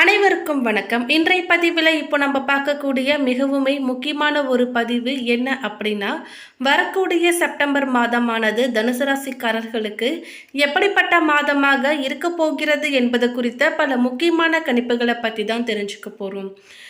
அனைவருக்கும் வணக்கம். இன்றைய பதிவில் இப்போ நம்ம பார்க்கக்கூடிய மிகவுமே முக்கியமான ஒரு பதிவு என்ன அப்படின்னா வரக்கூடிய செப்டம்பர் மாதமானது தனுசு ராசிக்காரர்களுக்கு எப்படிப்பட்ட மாதமாக இருக்க போகிறது என்பது குறித்த பல முக்கியமான கணிப்புகளை பற்றி தான் தெரிஞ்சுக்க போகிறோம்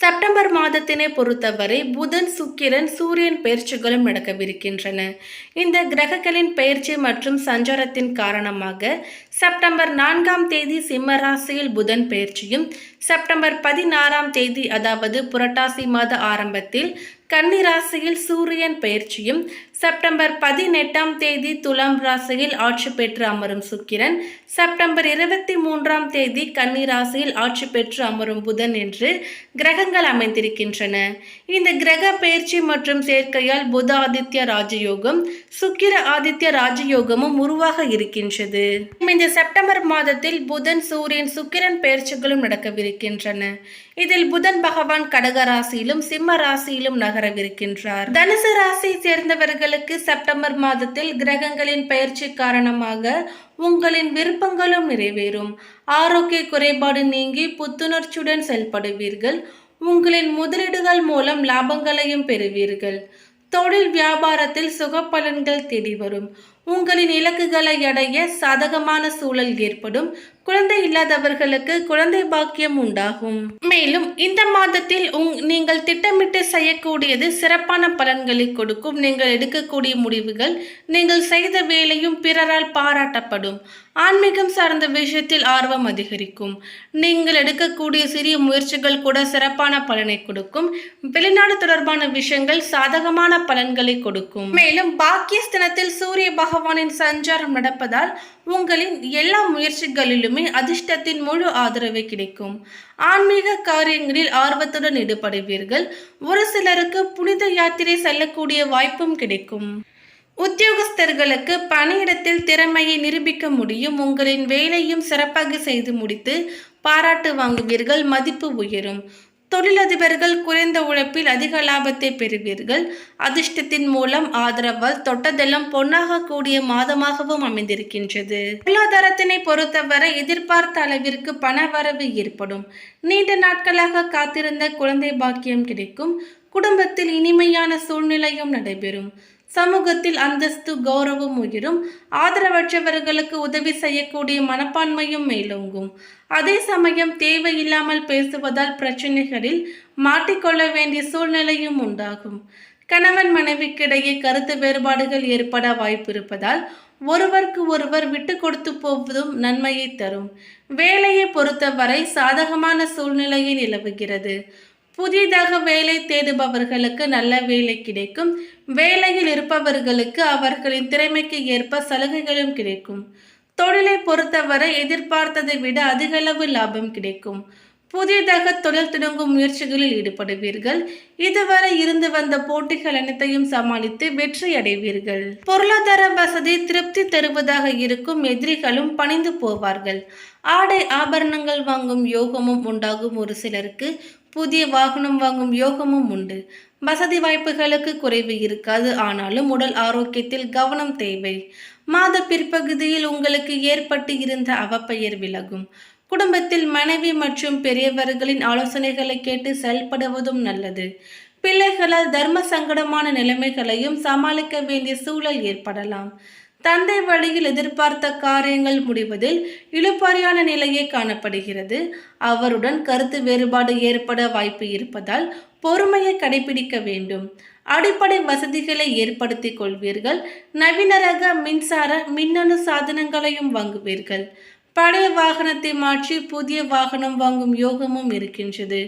செப்டம்பர் மாதத்தினை பொறுத்தவரை புதன் சுக்கிரன் சூரியன் பயிற்சிகளும் நடக்கவிருக்கின்றன. இந்த கிரகங்களின் பயிற்சி மற்றும் சஞ்சாரத்தின் காரணமாக செப்டம்பர் நான்காம் தேதி சிம்மராசியில் புதன் பயிற்சியும் செப்டம்பர் பதினாறாம் தேதி அதாவது புரட்டாசி மாத ஆரம்பத்தில் கன்னிராசியில் சூரியன் பயிற்சியும் செப்டம்பர் பதினெட்டாம் தேதி துலாம் ராசியில் ஆட்சி பெற்று அமரும் சுக்கிரன். செப்டம்பர் இருபத்தி மூன்றாம் தேதி கன்னி ராசியில் ஆட்சி பெற்று அமரும் புதன் என்று கிரகங்கள் அமைந்திருக்கின்றன. இந்த கிரக பயிற்சி மற்றும் சேர்க்கையால் புத ஆதித்ய ராஜயோகம் சுக்கிர ஆதித்ய ராஜயோகமும் உருவாக இருக்கின்றது. இந்த செப்டம்பர் மாதத்தில் புதன் சூரியன் சுக்கிரன் பயிற்சிகளும் நடக்கவிருக்கின்றன. இதில் புதன் பகவான் கடக ராசியிலும் சிம்ம ராசியிலும் நகரவிருக்கின்றார். தனுசு சேர்ந்தவர்கள் உங்களுக்கு செப்டம்பர் மாதத்தில் கிரகங்களின் பயிற்சி காரணமாக உங்களின் விருப்பங்களும் நிறைவேறும். ஆரோக்கிய குறைபாடு நீங்கி புத்துணர்ச்சியுடன் செயல்படுவீர்கள். உங்களின் முதலீடுகள் மூலம் லாபங்களையும் பெறுவீர்கள். தொழில் வியாபாரத்தில் சுகப்பலன்கள் தேடி வரும் உங்களின் இலக்குகளை அடைய சாதகமான சூழல் ஏற்படும். குழந்தை இல்லாதவர்களுக்கு குழந்தை பாக்கியம் உண்டாகும். மேலும் இந்த மாதத்தில் உங் நீங்கள் திட்டமிட்டு செய்யக்கூடியது சிறப்பான பலன்களை கொடுக்கும். நீங்கள் எடுக்கக்கூடிய முடிவுகள் நீங்கள் செய்த வேலையும் பிறரால் பாராட்டப்படும். ஆன்மீகம் சார்ந்த விஷயத்தில் ஆர்வம் அதிகரிக்கும். நீங்கள் எடுக்கக்கூடிய சிறிய முயற்சிகள் கூட சிறப்பான பலனை கொடுக்கும். வெளிநாடு தொடர்பான விஷயங்கள் சாதகமான பலன்களை கொடுக்கும். மேலும் பாக்கியஸ்தனத்தில் சூரிய பகவானின் சஞ்சாரம் நடப்பதால் உங்களின் எல்லா முயற்சிகளிலுமே அதிர்ஷ்டத்தின் முழு ஆதரவு கிடைக்கும். ஆன்மீக காரியங்களில் ஆர்வத்துடன் ஈடுபடுவீர்கள். ஒரு சிலருக்கு புனித யாத்திரை செல்லக்கூடிய வாய்ப்பும் கிடைக்கும். உத்தியோகஸ்தர்களுக்கு பணியிடத்தில் திறமையை நிரூபிக்க முடியும். உங்களின் வேலையும் சிறப்பாக செய்து முடித்து பாராட்டு வாங்குவீர்கள். மதிப்பு உயரும். தொழிலதிபர்கள் குறைந்த உழைப்பில் அதிக லாபத்தை பெறுவீர்கள். அதிர்ஷ்டத்தின் மூலம் ஆதரவால் தொட்டதெல்லாம் பொன்னாக கூடிய மாதமாகவும் அமைந்திருக்கின்றது. பொருளாதாரத்தினை பொறுத்தவரை எதிர்பார்த்த அளவிற்கு பணவரவு ஏற்படும். நீண்ட நாட்களாக காத்திருந்த குழந்தை பாக்கியம் கிடைக்கும். குடும்பத்தில் இனிமையான சூழ்நிலையும் நடைபெறும். சமூகத்தில் அந்தஸ்து கௌரவம் உயரும் ஆதரவற்றவர்களுக்கு உதவி செய்யக்கூடிய மனப்பான்மையும் மேலோங்கும். அதே சமயம் தேவையில்லாமல் பேசுவதால் பிரச்சனைகளில் மாட்டிக்கொள்ள வேண்டிய சூழ்நிலையும் உண்டாகும். கணவன் மனைவிக்கிடையே கருத்து வேறுபாடுகள் ஏற்பட வாய்ப்பிருப்பதால் ஒருவருக்கு ஒருவர் விட்டு கொடுத்து போவதும் நன்மையை தரும். வேலையை பொறுத்தவரை சாதகமான சூழ்நிலையை நிலவுகிறது. புதிதாக வேலை தேடுபவர்களுக்கு நல்ல வேலை கிடைக்கும். வேலையில் இருப்பவர்களுக்கு அவர்களின் திறமைக்கு ஏற்ப சலுகைகளும் கிடைக்கும். தொழிலை பொறுத்தவரை எதிர்பார்த்ததை விட அதிகளவு லாபம் கிடைக்கும். புதியதாக தொழில் தொடங்கும் முயற்சிகளில் ஈடுபடுவீர்கள். இதுவரை இருந்து வந்த போட்டிகள் அனைத்தையும் சமாளித்து வெற்றி அடைவீர்கள். பொருளாதார வசதி திருப்தி தருவதாக இருக்கும் எதிரிகளும் பணிந்து போவார்கள். ஆடை ஆபரணங்கள் வாங்கும் யோகமும் உண்டாகும் ஒரு சிலருக்கு. புதிய வாகனம் வாங்கும் யோகமும் உண்டு. வசதி வாய்ப்புகளுக்கு குறைவு இருக்காது. ஆனாலும் உடல் ஆரோக்கியத்தில் கவனம் தேவை. மாத பிற்பகுதியில் உங்களுக்கு ஏற்பட்டு இருந்த அவப்பெயர் விலகும். குடும்பத்தில் மனைவி மற்றும் பெரியவர்களின் ஆலோசனைகளை கேட்டு செயல்படுவதும் நல்லது. பிள்ளைகளால் தர்ம சங்கடமான நிலைமைகளையும் சமாளிக்க வேண்டிய சூழல் ஏற்படலாம். தந்தை வழியில் எதிர்பார்த்த காரியங்கள் முடிவதில் இழுபறியான நிலையே காணப்படுகிறது. அவருடன் கருத்து வேறுபாடு ஏற்பட வாய்ப்பு இருப்பதால் பொறுமையை கடைபிடிக்க வேண்டும். அடிப்படை வசதிகளை ஏற்படுத்திக் கொள்வீர்கள். நவீன ரக மின்சார மின்னணு சாதனங்களையும் வாங்குவீர்கள். பழைய வாகனத்தை மாற்றி புதிய வாகனம் வாங்கும் யோகமும் இருக்கின்றது.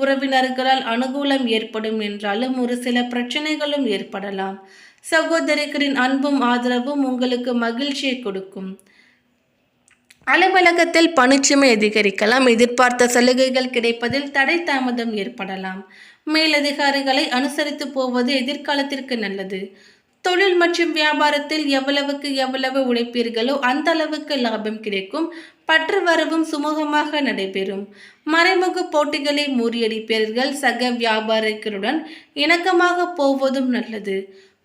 உறவினர்களால் அனுகூலம் ஏற்படும் என்றாலும் ஒரு சில பிரச்சனைகளும் ஏற்படலாம். சகோதரிகளின் அன்பும் ஆதரவும் உங்களுக்கு மகிழ்ச்சியை கொடுக்கும். அலுவலகத்தில் பணிச்சுமை அதிகரிக்கலாம். எதிர்பார்த்த சலுகைகள் கிடைப்பதில் தடை தாமதம் ஏற்படலாம். மேலதிகாரிகளை அனுசரித்து போவது எதிர்காலத்திற்கு நல்லது. தொழில் மற்றும் வியாபாரத்தில் எவ்வளவுக்கு எவ்வளவு உழைப்பீர்களோ அந்த அளவுக்கு லாபம் கிடைக்கும். பற்று வரவும் சுமூகமாக நடைபெறும். மறைமுக போட்டிகளை முறியடிப்பீர்கள். சக வியாபாரிகளுடன் இணக்கமாக போவதும் நல்லது.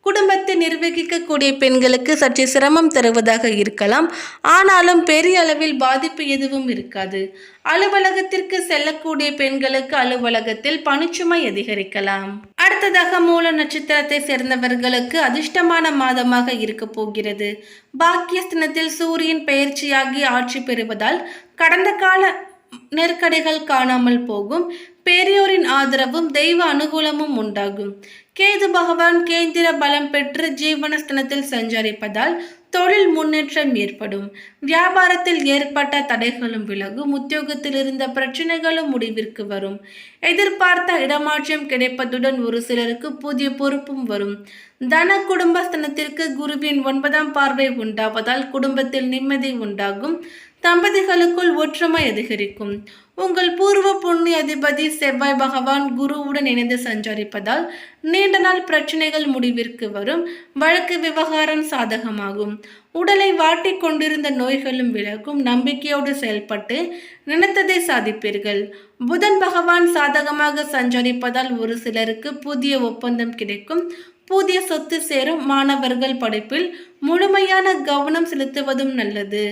குடும்பத்தை நிர்வகிக்கக்கூடிய பெண்களுக்கு சற்று சிரமம் தருவதாக இருக்கலாம். ஆனாலும் பெரிய அளவில் பாதிப்பு எதுவும் இருக்காது. அலுவலகத்திற்கு செல்லக்கூடிய பெண்களுக்கு அலுவலகத்தில் பணிச்சுமை அதிகரிக்கலாம். அடுத்ததாக மூல நட்சத்திரத்தை சேர்ந்தவர்களுக்கு அதிர்ஷ்டமான மாதமாக இருக்க போகிறது. பாக்கியஸ்தனத்தில் சூரியன் பெயர்ச்சியாகி ஆட்சி பெறுவதால் கடந்த கால நெருக்கடிகள் காணாமல் போகும். பெரியோரின் ஆதரவும் தெய்வ அனுகூலமும் உண்டாகும். கேது பகவான் கேந்திர பலம் பெற்று ஜீவனஸ்தனத்தில் சஞ்சரிப்பதால் தொழில் முன்னேற்றம் ஏற்படும். வியாபாரத்தில் ஏற்பட்ட தடைகளும் விலகும். உத்தியோகத்தில் இருந்த பிரச்சனைகளும் முடிவிற்கு வரும். எதிர்பார்த்த இடமாற்றம் கிடைப்பதுடன் ஒரு சிலருக்கு புதிய பொறுப்பும் வரும். தன குடும்பஸ்தனத்திற்கு குருவின் ஒன்பதாம் பார்வை உண்டாவதால் குடும்பத்தில் நிம்மதி உண்டாகும். தம்பதிகளுக்குள் ஒற்றுமை அதிகரிக்கும். உங்கள் பூர்வ புண்ணிய அதிபதி செவ்வாய் பகவான் குருவுடன் இணைந்து சஞ்சரிப்பதால் நீண்ட நாள் பிரச்சனைகள் முடிவிற்கு வரும். வழக்கு விவகாரம் சாதகமாகும். உடலை வாட்டிக் கொண்டிருந்த நோய்களும் விலகும். நம்பிக்கையோடு செயல்பட்டு நினைத்ததை சாதிப்பீர்கள். புதன் பகவான் சாதகமாக சஞ்சரிப்பதால் ஒரு சிலருக்கு புதிய ஒப்பந்தம் கிடைக்கும். புதிய சொத்து சேரும். மாணவர்கள் படிப்பில் முழுமையான கவனம் செலுத்துவதும் நல்லது.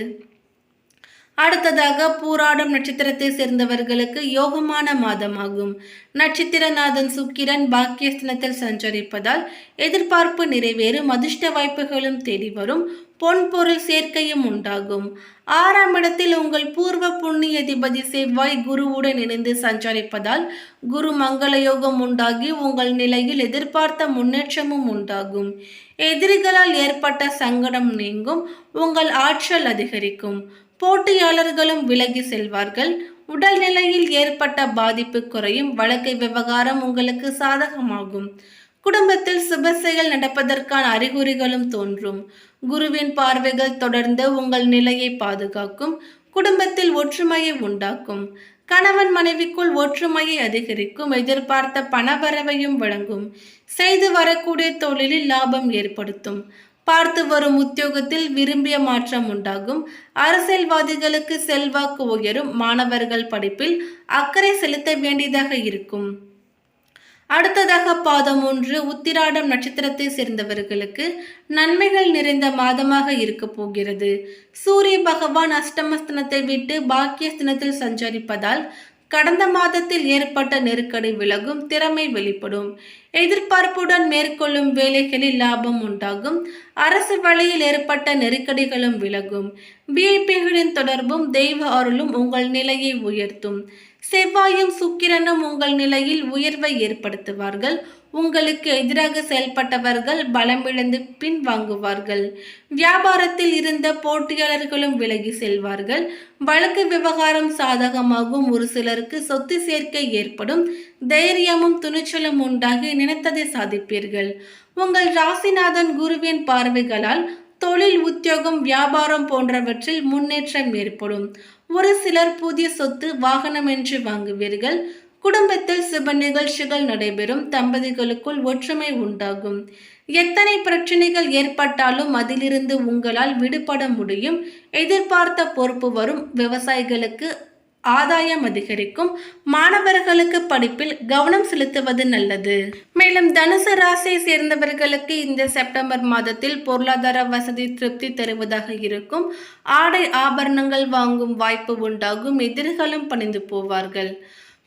அடுத்ததாக பூராடும் நட்சத்திரத்தை சேர்ந்தவர்களுக்கு யோகமான மாதமாகும். நட்சத்திரநாதன் சுக்கிரன் பாக்கியஸ்தனத்தில் சஞ்சரிப்பதால் எதிர்பார்ப்பு நிறைவேறும் அதிர்ஷ்ட வாய்ப்புகளும் தேடி வரும் பொன் பொருள் சேர்க்கையும் உண்டாகும். ஆறாம் இடத்தில் உங்கள் பூர்வ புண்ணிய அதிபதி செவ்வாய் குருவுடன் இணைந்து சஞ்சரிப்பதால் குரு மங்கள யோகம் உண்டாகி உங்கள் நிலையில் எதிர்பார்த்த முன்னேற்றமும் உண்டாகும். எதிரிகளால் ஏற்பட்ட சங்கடம் நீங்கும் உங்கள் ஆற்றல் அதிகரிக்கும். போட்டியாளர்களும் விலகி செல்வார்கள். உடல்நிலையில் ஏற்பட்ட பாதிப்பு குறையும். வழக்கை விவகாரம் உங்களுக்கு சாதகமாகும். குடும்பத்தில் சுப செயல் நடப்பதற்கான அறிகுறிகளும் தோன்றும். குருவின் பார்வைகள் தொடர்ந்து உங்கள் நிலையை பாதுகாக்கும். குடும்பத்தில் ஒற்றுமையை உண்டாக்கும். கணவன் மனைவிக்குள் ஒற்றுமையை அதிகரிக்கும். எதிர்பார்த்த பணவரவையும் வழங்கும். செய்து வரக்கூடிய தொழிலில் லாபம் ஏற்படுத்தும். பார்த்து வரும் உத்தியோகத்தில் விரும்பிய மாற்றம் உண்டாகும். அரசியல்வாதிகளுக்கு செல்வாக்கு உயரும் மாணவர்கள் படிப்பில் அக்கறை செலுத்த வேண்டியதாக இருக்கும். அடுத்ததாக பாதம் ஒன்று உத்திராடம் நட்சத்திரத்தை சேர்ந்தவர்களுக்கு நன்மைகள் நிறைந்த மாதமாக இருக்க போகிறது. சூரிய பகவான் அஷ்டமஸ்தனத்தை விட்டு பாக்கியஸ்தனத்தில் சஞ்சரிப்பதால் கடந்த மாதத்தில் ஏற்பட்ட நெருக்கடி விலகும் திறமை வெளிப்படும். எதிர்பார்ப்புடன் மேற்கொள்ளும் வேலைகளில் லாபம் உண்டாகும். அரசு வழியில் ஏற்பட்ட நெருக்கடிகளும் விலகும். விஐபிகளின் தொடர்பும் தெய்வ அருளும் உங்கள் நிலையை உயர்த்தும். செவ்வாயும் சுக்கிரனும் உங்கள் நிலையில் உயர்வை ஏற்படுத்துவார்கள். உங்களுக்கு எதிராக செயல்பட்டவர்கள் பலமிழந்து பின்வாங்குவார்கள் வியாபாரத்தில் இருந்த போட்டியாளர்களும் விலகி செல்வார்கள். வழக்கு விவகாரம் சாதகமாகும். ஒரு சிலருக்கு சொத்து சேர்க்கை ஏற்படும். தைரியமும் துணிச்சலும் உண்டாகி நினைத்ததை சாதிப்பீர்கள். உங்கள் ராசிநாதன் குருவின் பார்வைகளால் தொழில் உத்தியோகம் வியாபாரம் போன்றவற்றில் முன்னேற்றம் ஏற்படும். ஒரு சிலர் புதிய சொத்து வாகனம் என்று வாங்குவீர்கள். குடும்பத்தில் சுப நிகழ்ச்சிகள் நடைபெறும். தம்பதிகளுக்குள் ஒற்றுமை உண்டாகும். எத்தனை பிரச்சனைகள் ஏற்பட்டாலும் அதிலிருந்து உங்களால் விடுபட முடியும். எதிர்பார்த்த பொறுப்பு வரும். விவசாயிகளுக்கு ஆதாயம் அதிகரிக்கும். மாணவர்களுக்கு படிப்பில் கவனம் செலுத்துவது நல்லது. மேலும் தனுசு ராசியை சேர்ந்தவர்களுக்கு இந்த செப்டம்பர் மாதத்தில் பொருளாதார வசதி திருப்தி தருவதாக இருக்கும். ஆடை ஆபரணங்கள் வாங்கும் வாய்ப்பு உண்டாகும். எதிர்களும் பணிந்து போவார்கள்.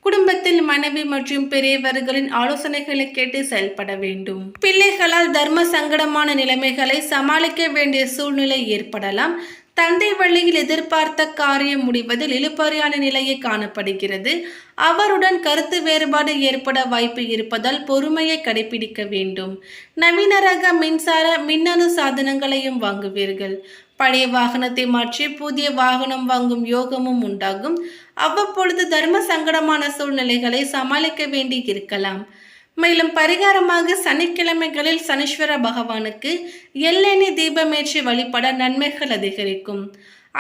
குடும்பத்தில் மனைவி மற்றும் பெரியவர்களின் ஆலோசனைகளை கேட்டு செயல்பட வேண்டும். பிள்ளைகளால் தர்ம சங்கடமான நிலைமைகளை சமாளிக்க வேண்டிய சூழ்நிலை ஏற்படலாம். தந்தை வழியில் எதிர்பார்த்த காரியம் முடிவதில் இழுபறியான நிலையை காணப்படுகிறது. அவருடன் கருத்து வேறுபாடு ஏற்பட வாய்ப்பு இருப்பதால் பொறுமையை கடைபிடிக்க வேண்டும். நவீன ரக மின்சார மின்னணு சாதனங்களையும் வாங்குவீர்கள். பழைய வாகனத்தை மாற்றி புதிய வாகனம் வாங்கும் யோகமும் உண்டாகும். அவ்வப்பொழுது தர்ம சங்கடமான சூழ்நிலைகளை சமாளிக்க வேண்டி இருக்கலாம். மேலும் பரிகாரமாக சனிக்கிழமைகளில் சனீஸ்வர பகவானுக்கு எல்லெண்ணெய் தீபமேற்றி வழிபட நன்மைகள் அதிகரிக்கும்.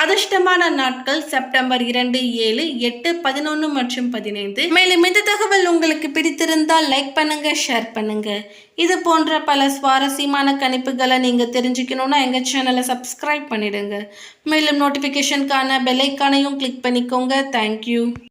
அதிர்ஷ்டமான நாட்கள் செப்டம்பர் இரண்டு ஏழு எட்டு பதினொன்று மற்றும் பதினைந்து. மேலும் இந்த தகவல் உங்களுக்கு பிடித்திருந்தால் லைக் பண்ணுங்க ஷேர் பண்ணுங்க. இது போன்ற பல சுவாரஸ்யமான கணிப்புகளை நீங்க தெரிஞ்சுக்கணும்னா எங்க சேனலை சப்ஸ்கிரைப் பண்ணிடுங்க. மேலும் நோட்டிஃபிகேஷனுக்கான பெல்லைக்கானையும் கிளிக் பண்ணிக்கோங்க. தேங்க்யூ